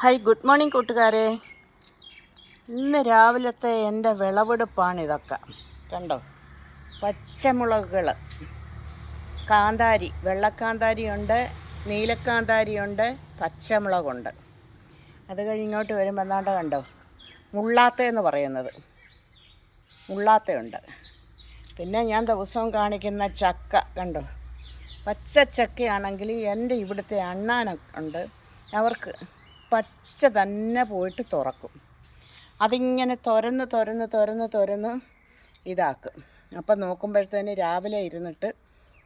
Hi good morning കൂട്ടുകാരെ. ഇന്ന് രാവിലത്തെ എന്റെ വിളവെടുപ്പാണ് ഇതൊക്കെ കണ്ടോ? പച്ചമുളകുകൾ കാന്താരി വെള്ളക്കാന്താരിയുണ്ട് നീലക്കാന്താരിയുണ്ട് പച്ചമുളകുണ്ട്. അത് കഴിഞ്ഞ് ഇങ്ങോട്ട് വരുമ്പോൾ എന്താണ്ട് കണ്ടോ? മുള്ളാത്ത എന്ന് പറയുന്നത്. മുള്ളാത്തയുണ്ട്. പിന്നെ ഞാൻ ദിവസവും കാണിക്കുന്ന ചക്ക കണ്ടോ? പച്ച ചക്കയാണെങ്കിൽ എന്റെ ഇവിടുത്തെ അണ്ണാനുണ്ട് അവർക്ക് പച്ച തന്നെ പോയിട്ട് തുറക്കും. അതിങ്ങനെ തുരന്ന് തുരന്ന് തുരന്ന് തുരന്ന് ഇതാക്കും. അപ്പം നോക്കുമ്പോഴത്തേന് രാവിലെ ഇരുന്നിട്ട്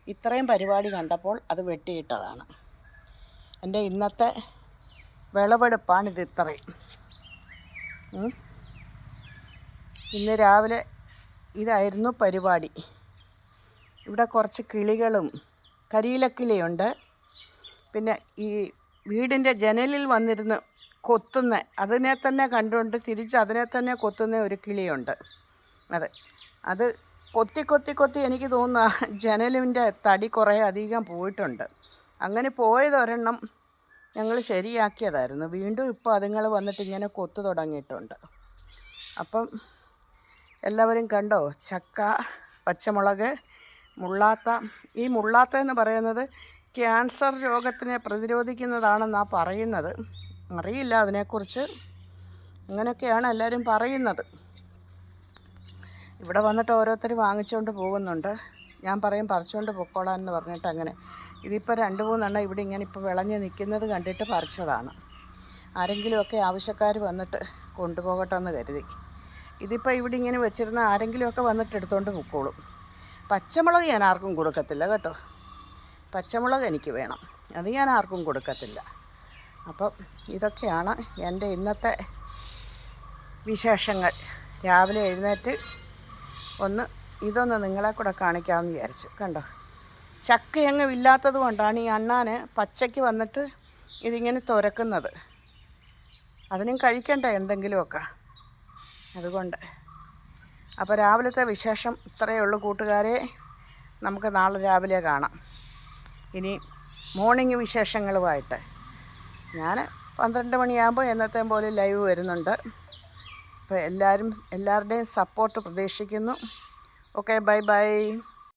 ഇത്രയും പരിപാടി കണ്ടപ്പോൾ അത് വെട്ടിയിട്ടതാണ്. എന്റെ ഇന്നത്തെ വിളവെടുപ്പാണിത് ഇത്രയും. ഇന്ന് രാവിലെ ഇതായിരുന്നു പരിപാടി. ഇവിടെ കുറച്ച് കിളികളും കരിയിലക്കിളിയുണ്ട്. പിന്നെ ഈ വീടിന്റെ ജനലിൽ വന്നിരുന്ന് കൊത്തുന്ന അതിനെ തന്നെ കണ്ടുകൊണ്ട് തിരിച്ച് അതിനെ തന്നെ കൊത്തുന്ന ഒരു കിളിയുണ്ട്. അതെ. അത് കൊത്തി കൊത്തി കൊത്തി എനിക്ക് തോന്നുന്നു ജനലിന്റെ തടി കുറേ അധികം പോയിട്ടുണ്ട്. അങ്ങനെ പോയതൊരെണ്ണം ഞങ്ങൾ ശരിയാക്കിയതായിരുന്നു. വീണ്ടും ഇപ്പോൾ അതുങ്ങൾ വന്നിട്ട് ഇങ്ങനെ കൊത്തു തുടങ്ങിയിട്ടുണ്ട്. അപ്പം എല്ലാവരും കണ്ടോ? ചക്ക പച്ചമുളക് മുള്ളാത്ത ഈ മുള്ളാത്ത എന്ന് പറയുന്നത് ക്യാൻസർ രോഗത്തിനെ പ്രതിരോധിക്കുന്നതാണെന്നാണ് പറയുന്നത്. അറിയില്ല അതിനെക്കുറിച്ച്. അങ്ങനെയൊക്കെയാണ് എല്ലാവരും പറയുന്നത്. ഇവിടെ വന്നിട്ട് ഓരോരുത്തർ വാങ്ങിച്ചുകൊണ്ട് പോകുന്നുണ്ട്. ഞാൻ പറയും പറിച്ചുകൊണ്ട് പൊക്കോളാൻ എന്ന് പറഞ്ഞിട്ട് അങ്ങനെ. ഇതിപ്പോൾ രണ്ട് മൂന്നെണ്ണം ഇവിടെ ഇങ്ങനെ ഇപ്പോൾ വിളഞ്ഞ് നിൽക്കുന്നത് കണ്ടിട്ട് പറിച്ചതാണ്. ആരെങ്കിലുമൊക്കെ ആവശ്യക്കാർ വന്നിട്ട് കൊണ്ടുപോകട്ടെ എന്ന് കരുതി. ഇതിപ്പോൾ ഇവിടെ ഇങ്ങനെ വെച്ചിരുന്ന ആരെങ്കിലുമൊക്കെ വന്നിട്ട് എടുത്തുകൊണ്ട് പൊക്കോളും. പച്ചമുളക് ഞാൻ ആർക്കും കൊടുക്കത്തില്ല കേട്ടോ. പച്ചമുളക് എനിക്ക് വേണം. അത് ഞാൻ ആർക്കും കൊടുക്കത്തില്ല. അപ്പം ഇതൊക്കെയാണ് എന്റെ ഇന്നത്തെ വിശേഷങ്ങൾ. രാവിലെ എഴുന്നേറ്റ് ഒന്ന് ഇതൊന്ന് നിങ്ങളെ കൂടെ കാണിക്കാമെന്ന് വിചാരിച്ചു. കണ്ടോ? ചക്കയെങ്ങും ഇല്ലാത്തത് കൊണ്ടാണ് ഈ അണ്ണാന് പച്ചയ്ക്ക് വന്നിട്ട് ഇതിങ്ങനെ തുരക്കുന്നത്. അതിനും കഴിക്കണ്ടേ എന്തെങ്കിലുമൊക്കെ. അതുകൊണ്ട്. അപ്പോൾ രാവിലത്തെ വിശേഷം ഇത്രയേ ഉള്ളൂ കൂട്ടുകാരെ. നമുക്ക് നാളെ രാവിലെ കാണാം. ഇനി മോർണിംഗ് വിശേഷങ്ങളുമായിട്ട്. ഞാൻ പന്ത്രണ്ട് മണിയാകുമ്പോൾ എന്നത്തെ പോലെ ലൈവ് വരുന്നുണ്ട്. അപ്പോൾ എല്ലാവരും എല്ലാവരുടെയും സപ്പോർട്ട് പ്രതീക്ഷിക്കുന്നു. Okay bye bye